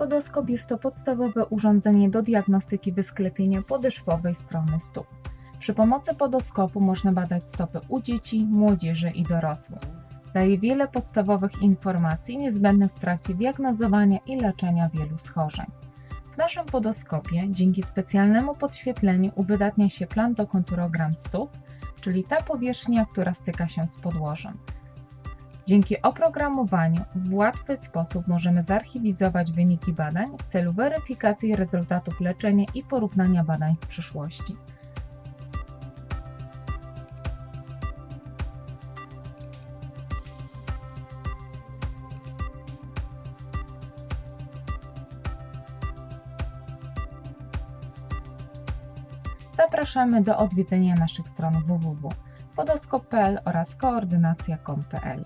Podoskop jest to podstawowe urządzenie do diagnostyki wysklepienia podeszwowej strony stóp. Przy pomocy podoskopu można badać stopy u dzieci, młodzieży i dorosłych. Daje wiele podstawowych informacji niezbędnych w trakcie diagnozowania i leczenia wielu schorzeń. W naszym podoskopie dzięki specjalnemu podświetleniu uwydatnia się plantokonturogram stóp, czyli ta powierzchnia, która styka się z podłożem. Dzięki oprogramowaniu w łatwy sposób możemy zarchiwizować wyniki badań w celu weryfikacji rezultatów leczenia i porównania badań w przyszłości. Zapraszamy do odwiedzenia naszych stron www.podoskop.pl oraz koordynacja.com.pl.